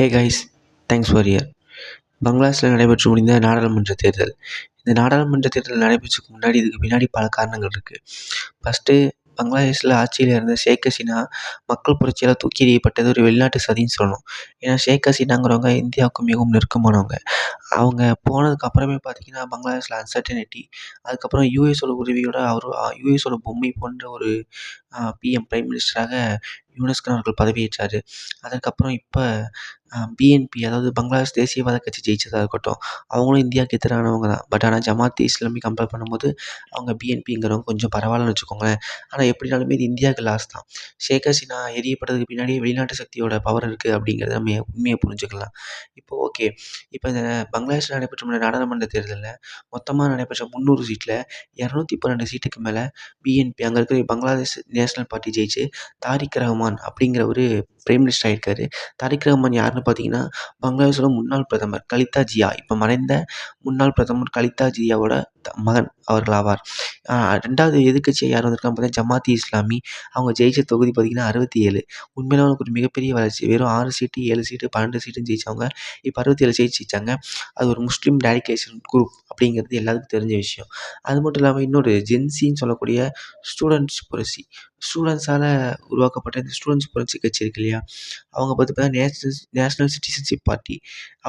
Hey guys thanks for year பங்களாதேஷில் நடைபெற்று முடிந்த நாடாளுமன்ற தேர்தல். இந்த நாடாளுமன்ற தேர்தல் நடைபெற்றதுக்கு முன்னாடி இதுக்கு பின்னாடி பல காரணங்கள் இருக்குது ஃபஸ்ட்டு பங்களாதேஷில் ஆட்சியில் இருந்த ஷேக் ஹசீனா மக்கள் புரட்சியால் தூக்கி எறியப்பட்டது ஒரு வெளிநாட்டு சதின்னு சொல்லணும். ஏன்னா ஷேக் ஹசீனாங்கிறவங்க இந்தியாவுக்கு மிகவும் நெருக்கமானவங்க. அவங்க போனதுக்கு அப்புறமே பார்த்தீங்கன்னா பங்களாதேஷில் அன்சர்டனிட்டி அதுக்கப்புறம் யூஎஸோட உதவியோட அவர் யூஎஸோட பொம்மை போன்ற ஒரு பிஎம் பிரைம் மினிஸ்டராக யூனஸ்கான் அவர்கள் பதவியேற்றார். அதற்கப்புறம் இப்போ பிஎன்பி அதாவது பங்களாதேஷ் தேசியவாத கட்சி ஜெயிச்சதாக இருக்கட்டும் அவங்களும் இந்தியாவுக்கு எதிரானவங்க தான். பட் ஆனால் ஜமாத் இஸ்லாமி கம்பேர் பண்ணும்போது அவங்க பிஎன்பிங்கிறவங்க கொஞ்சம் பரவாயில்லன்னு வச்சுக்கோங்களேன். ஆனால் எப்படினாலுமே இது இந்தியாவுக்கு லாஸ் தான். ஷேக் ஹசீனா எரியப்பட்டதுக்கு பின்னாடியே வெளிநாட்டு சக்தியோட பவர் இருக்குது அப்படிங்கிறத நம்ம உண்மையை புரிஞ்சுக்கலாம். இப்போ ஓகே இப்போ இந்த பங்களாதேஷில் நடைபெற்ற நாடாளுமன்ற தேர்தலில் மொத்தமாக நடைபெற்ற முந்நூறு சீட்டில் இரநூத்தி பன்னெண்டு சீட்டுக்கு மேலே பிஎன்பி அங்கே இருக்கிற பங்களாதேஷ் நேஷனல் பார்ட்டி ஜெயிச்சு தாரிக் ரஹ்மான் அப்படிங்கிற ஒரு பிரைம் மினிஸ்டர் ஆகியிருக்காரு தாரிக் ரஹ்மான் யாருன்னு பார்த்தீங்கன்னா பங்களாதேஷோட முன்னாள் பிரதமர் கலிதா ஜியா. இப்போ மறைந்த முன்னாள் பிரதமர் கலிதா ஜியாவோட த மகன் அவர்கள் ஆவார். ரெண்டாவது எதிர்கட்சியை யார் வந்திருக்காங்க பார்த்தீங்கன்னா ஜமாத்தி இஸ்லாமி. அவங்க ஜெயிச்ச தொகுதி பார்த்தீங்கன்னா அறுபத்தி ஏழு உண்மையில அவங்களுக்கு ஒரு மிகப்பெரிய வளர்ச்சி. வெறும் ஆறு சீட்டு ஏழு சீட்டு பன்னெண்டு சீட்டுன்னு ஜெயிச்சவங்க இப்போ அறுபத்தி ஏழு சீட் ஜெயிச்சாங்க. அது ஒரு முஸ்லீம் டேடிகேஷன் குரூப் அப்படிங்கிறது எல்லாத்துக்கும் தெரிஞ்ச விஷயம். அது மட்டும் இல்லாமல் இன்னொரு ஜென்சின்னு சொல்லக்கூடிய ஸ்டூடெண்ட்ஸ் புரசி ஸ்டூடெண்ட்ஸால் உருவாக்கப்பட்ட இந்த ஸ்டூடெண்ட்ஸ் புரட்சி கட்சி இருக்குது இல்லையா? அவங்க பார்த்து பார்த்தா நேஷ்னல் நேஷ்னல் சிட்டிசன்ஷிப் பார்ட்டி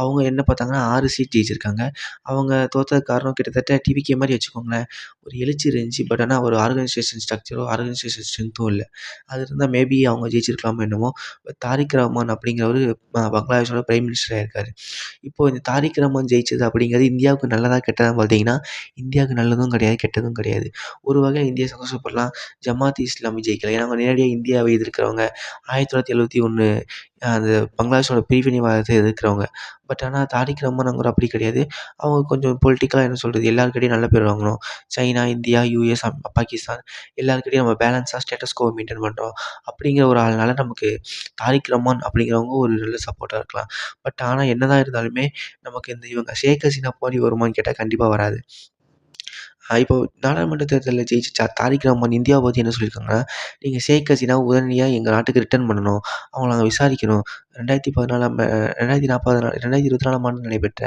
அவங்க என்ன பார்த்தாங்கன்னா ஆறு சீட் ஜெயிச்சிருக்காங்க. அவங்க தோற்றதுக்கு காரணம் கிட்டத்தட்ட டிவிகே மாதிரி வச்சுக்கோங்களேன். ஒரு எழுச்சி இருந்துச்சு பட் ஆனால் ஒரு ஆர்கனைசேஷன் ஸ்ட்ரக்சரோ ஆர்கனைசேஷன் ஸ்ட்ரென்த்தும் இல்லை. அது இருந்தால் மேபி அவங்க ஜெயிச்சிருக்கலாமோ என்னமோ தாரிக் ரஹ்மான் அப்படிங்கிறவர் பங்களாதேஷோட பிரைம் மினிஸ்டராக இருக்கார். இப்போது இந்த தாரிக் ரஹ்மான் ஜெயிச்சது அப்படிங்கிறது இந்தியாவுக்கு நல்லதாக கெட்டதாக பார்த்தீங்கன்னா இந்தியாவுக்கு நல்லதும் கிடையாது கெட்டதும் கிடையாது. ஒரு வகையில் இந்தியா சந்தோஷப்படலாம். ஜமாத் இஸ்லாமி ஜெயிக்கல. ஏன்னா அவங்க நேரடியாக இந்தியாவை எதிர்க்கிறவங்க ஆயிரத்தி தொள்ளாயிரத்தி எழுபத்தி ஒன்று அந்த பங்களாதேஷோட பிரிவினைவாதத்தை எதிர்க்கிறவங்க. பட் ஆனால் தாரிக் ரஹ்மான்ங்கிற அப்படி கிடையாது. அவங்க கொஞ்சம் பொலிட்டிக்கலாக என்ன சொல்கிறது எல்லாருக்கிட்டையும் நல்ல பேர் வாங்கணும். சைனா இந்தியா யூஎஸ் பாகிஸ்தான் எல்லாருக்கிட்டையும் நம்ம பேலன்ஸாக ஸ்டேட்டஸ் கோ மெயின்டைன் பண்ணுறோம் அப்படிங்கிற ஒரு ஆள்னால நமக்கு தாரிக் ரஹ்மான் அப்படிங்கிறவங்க ஒரு நல்ல சப்போர்ட்டாக இருக்கலாம். பட் ஆனால் என்ன தான் இருந்தாலுமே நமக்கு இந்த இவங்க ஷேக் ஹசீனா போடி வருமான்னு கேட்டால் கண்டிப்பாக வராது. இப்போ நாடாளுமன்ற தேர்தலில் ஜெயிச்ச தாரிக் ரஹ்மான் இந்தியாவை பற்றி என்ன சொல்லியிருக்காங்கன்னா நீங்கள் ஷேக் ஹசீனாவை உடனடியாக எங்கள் நாட்டுக்கு ரிட்டர்ன் பண்ணணும். அவங்கள நாங்கள் விசாரிக்கணும். ரெண்டாயிரத்தி பதினாலாம் ரெண்டாயிரத்தி நாற்பது நாள் ரெண்டாயிரத்தி இருபத்தி நாலாம் ஆண்டு நடைபெற்ற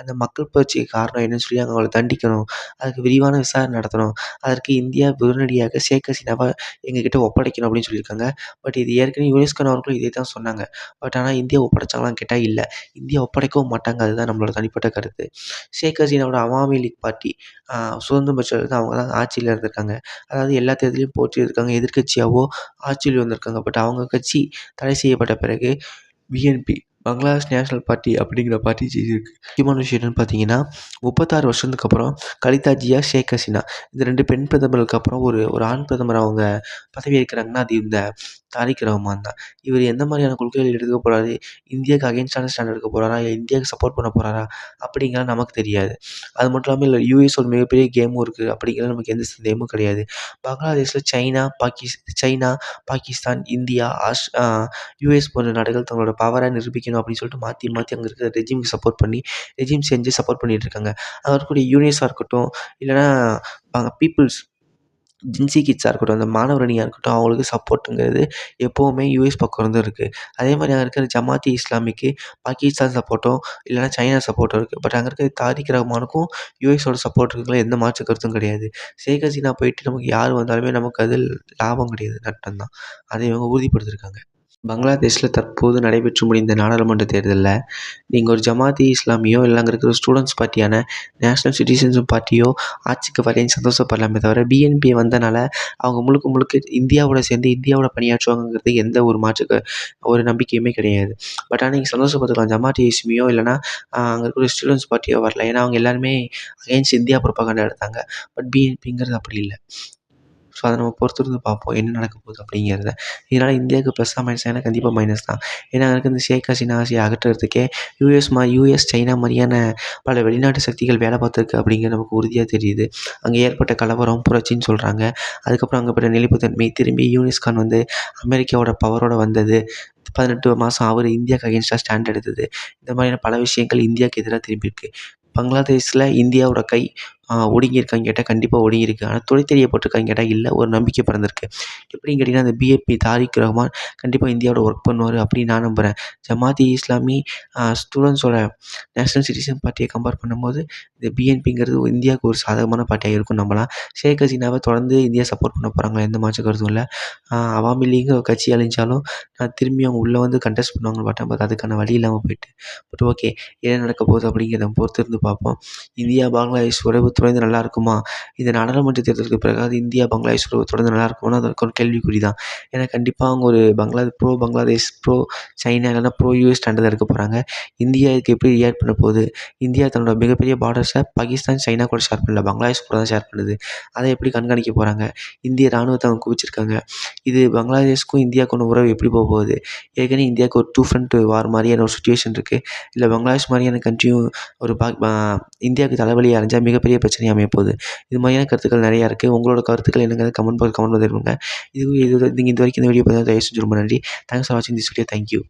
அந்த மக்கள் புரட்சிக்கு காரணம் என்னன்னு சொல்லி அவங்கள தண்டிக்கணும். அதுக்கு விரிவான விசாரணை நடத்தணும். அதற்கு இந்தியா உடனடியாக ஷேக் ஹசீனாவை எங்ககிட்ட ஒப்படைக்கணும் அப்படின்னு சொல்லியிருக்காங்க. பட் இது ஏற்கனவே யுனெஸ்கோ அவர்களும் இதே தான் சொன்னாங்க. பட் ஆனால் இந்தியா ஒப்படைச்சாங்களான்னு கேட்டால் இல்லை. இந்தியா ஒப்படைக்கவும் மாட்டாங்க. அதுதான் நம்மளோட தனிப்பட்ட கருத்து. ஷேக் ஹசீனாவோட அவாமி லீக் பார்ட்டி சுதந்திரம் பெற்றது அவங்க தான் ஆட்சியில் இருந்திருக்காங்க. அதாவது எல்லா தேர்தலையும் போற்றி இருக்காங்க எதிர்க்கட்சியாகவோ ஆட்சியில் வந்திருக்காங்க. பட் அவங்க கட்சி தடை செய்யப்பட்ட பிறகு பிஎன்பி பங்களாதேஷ் நேஷனல் பார்ட்டி அப்படிங்கிற பார்ட்டி ஜெயிச்சிருக்கு முக்கியமான விஷயம் என்னென்னு பார்த்தீங்கன்னா முப்பத்தாறு வருஷத்துக்கு அப்புறம் கலிதா ஜியா ஷேக் ஹசீனா இந்த ரெண்டு பெண் பிரதமருக்கு அப்புறம் ஒரு ஒரு ஆண் பிரதமர் அவங்க பதவி ஏற்கிறாங்கன்னா அது இந்த தாரிக் ரஹ்மான் தான். இவர் எந்த மாதிரியான கொள்கைகள் எடுக்க போகிறாரு இந்தியாவுக்கு அகேன்ஸ்டான ஸ்டாண்ட் எடுக்க போகிறாரா இல்லை இந்தியாவுக்கு சப்போர்ட் பண்ண போகிறாரா அப்படிங்கிறது நமக்கு தெரியாது. அது மட்டும் இல்லாமல் இல்லை யூஎஸ் ஒரு மிகப்பெரிய கேமும் இருக்குது அப்படிங்கிறது நமக்கு எந்த சந்தேகமும் கிடையாது. பங்களாதேஷில் சைனா பாகிஸ் சைனா பாகிஸ்தான் இந்தியா ஆஸ் யூஎஸ் போன்ற நாடுகள் தங்களோட பவரை நிரூபிக்கணும் அப்படின்னு சொல்லிட்டு மாற்றி மாற்றி அங்கே இருக்கிற ரெஜிமுக்கு சப்போர்ட் பண்ணி ரெஜிம் செஞ்சு சப்போர்ட் பண்ணிகிட்டு இருக்காங்க. அங்கே இருக்கக்கூடிய யூனியஸாக இருக்கட்டும் இல்லைனா பீப்புள்ஸ் ஜின்சி கிட்ஸாக இருக்கட்டும் அந்த மாணவர் அணியாக இருக்கட்டும் அவங்களுக்கு சப்போர்ட்டுங்கிறது எப்போவுமே யூஎஸ் பக்கம் இருந்து இருக்குது அதே மாதிரி அங்கே இருக்கிற ஜமாத்தி இஸ்லாமிக்கு பாகிஸ்தான் சப்போர்ட்டும் இல்லைன்னா சைனா சப்போர்ட்டும் இருக்குது பட் அங்கே இருக்கிற தாரிக் ரஹ்மானுக்கும் யூஎஸோட சப்போர்ட் இருக்குங்களா? எந்த மாற்று கருத்தும் கிடையாது. ஷேக் ஹசீனா போயிட்டு நமக்கு யார் வந்தாலுமே நமக்கு அதில் லாபம் கிடையாது. நட்டம் தான் அதை இவங்க உறுதிப்படுத்தியிருக்காங்க பங்களாதேஷில் தற்போது நடைபெற்று முடிந்த நாடாளுமன்ற தேர்தலில் நீங்கள் ஒரு ஜமாத்தி இஸ்லாமியோ இல்லை அங்கே இருக்கிற ஸ்டூடெண்ட்ஸ் பார்ட்டியான நேஷ்னல் சிட்டிசன்ஸ் பார்ட்டியோ ஆட்சிக்கு வரேன்னு சந்தோஷப்படலாமே தவிர பிஎன்பி வந்தனால அவங்க முழுக்க முழுக்க இந்தியாவோட சேர்ந்து இந்தியாவோட பணியாற்றுவாங்கங்கிறது எந்த ஒரு மாற்று ஒரு நம்பிக்கையுமே கிடையாது. பட் ஆனால் நீங்கள் சந்தோஷப்பட்டுக்கலாம். ஜமாத்தி இஸ்மியோ இல்லைனா அங்கே இருக்கிற ஸ்டூடெண்ட்ஸ் பார்ட்டியோ வரல. ஏன்னா அவங்க எல்லாருமே அகேன்ஸ்ட் இந்தியா புறப்பாக எடுத்தாங்க. பட் பிஎன்பிங்கிறது அப்படி இல்லை. ஸோ அதை நம்ம பொறுத்திருந்து பார்ப்போம். என்ன நடக்க போகுது அப்படிங்கிறத. இதனால் இந்தியாவுக்கு ப்ளஸ்ஸாக மைனஸ் ஏன்னா கண்டிப்பாக மைனஸ் தான். ஏன்னா எனக்கு இந்த ஷேக் ஹசீனா ஆசையை அகற்றுறதுக்கே யூஎஸ் மா யூஎஸ் சைனா மாதிரியான பல வெளிநாட்டு சக்திகள் வேலை பார்த்துருக்கு அப்படிங்கிறது நமக்கு உறுதியாக தெரியுது. அங்கே ஏற்பட்ட கலவரம் புரட்சின்னு சொல்கிறாங்க அதுக்கப்புறம் அங்கே நிலைப்புத்தன்மை திரும்பி யூனிஸ்கான் வந்து அமெரிக்காவோட பவரோட வந்தது. பதினெட்டு மாதம் அவர் இந்தியாவுக்கு அகேன்ஸ்டாக ஸ்டாண்ட் எடுத்தது. இந்த மாதிரியான பல விஷயங்கள் இந்தியாவுக்கு எதிராக திரும்பியிருக்கு பங்களாதேஷில் இந்தியாவோட கை ஒடுங்கியிருக்கான்னு கேட்டால் கண்டிப்பாக ஒடுங்கியிருக்கு. ஆனால் தொழில் தெரியப்பட்டிருக்கான்னு கேட்டால் இல்லை ஒரு நம்பிக்கை பிறந்திருக்கு. எப்படின்னு கேட்டிங்கன்னா அந்த பிஏபி தாரிக் ரஹ்மான் கண்டிப்பாக இந்தியாவோட ஒர்க் பண்ணுவார் அப்படின்னு நான் நம்புகிறேன் ஜமாத்தி இஸ்லாமி ஸ்டூடெண்ட்ஸோட நேஷ்னல் சிட்டிசன் பார்ட்டியை கம்பேர் பண்ணும்போது இந்த பிஎன்பிங்கிறது இந்தியாவுக்கு ஒரு சாதகமான பார்ட்டியாக இருக்கும் நம்பலாம். ஷேக் ஹசீனாவை தொடர்ந்து இந்தியா சப்போர்ட் பண்ண போகிறாங்க எந்த மாற்று கருத்தும் இல்லை. அவாமி லீக் கட்சி அழிஞ்சாலும் திரும்பி அவங்க உள்ளே வந்து கண்டெஸ்ட் பண்ணுவாங்க பார்த்தேன் பட் அதுக்கான வழி இல்லாமல் போயிட்டு. பட் ஓகே என்ன நடக்க போகுது அப்படிங்கிறத பொறுத்து இருந்து பார்ப்போம். இந்தியா பங்களாதேஷ் உறவு தொடர்ந்து நல்லா இருக்குமா இந்த நாடாளுமன்ற தேர்தலுக்கு பிறகு இந்தியா பங்களாதேஷ் உறவு தொடர்ந்து நல்லா இருக்குமான்னு அது ஒரு கேள்விக்குறி தான் ஏன்னா கண்டிப்பாக அவங்க ஒரு பங்களா ப்ரோ பங்களாதேஷ் ப்ரோ சைனா இல்லைனா ப்ரோ யூஎஸ் ஸ்டாண்ட் தான் எடுக்க போகிறாங்க இந்தியா இதுக்கு எப்படி ரியாக்ட் பண்ண போகுது? இந்தியா தன்னோட மிகப்பெரிய பார்டர்ஸை பாகிஸ்தான் சைனா கூட ஷேர் பண்ணல. பங்களாதேஷ் கூட தான் ஷேர் பண்ணுது. அதை எப்படி கண்காணிக்க போகிறாங்க இந்திய ராணுவத்தை அவங்க குவிச்சிருக்காங்க. இது பங்களாதேஷ்க்கும் இந்தியாவுக்கான உறவு எப்படி போக போகுது? ஏற்கனவே இந்தியாவுக்கு ஒரு டூ ஃப்ரண்ட் வார் மாதிரியான ஒரு சுச்சுவேஷன் இருக்குது இல்லை பங்களாதேஷ் மாதிரியான கண்ட்ரியும் ஒரு பா இந்தியாவுக்கு தலைவலி அடைஞ்சால் மிகப்பெரிய பிரச்சனையாக அமைய போகுது இது மாதிரியான கருத்துக்கள் நிறையா இருக்குது உங்களோட கருத்துக்கள் என்னங்கிறத கமெண்ட் பாக்ஸ் கமெண்ட் பண்ணிடுங்க இது இது நீங்கள் இது வரைக்கும் இந்த வீடியோ பார்த்தா தயவு செஞ்சு ரொம்ப நன்றி. தேங்க்ஸ் ஃபார் வாட்சிங் திஸ் வீடியோ தேங்க்யூ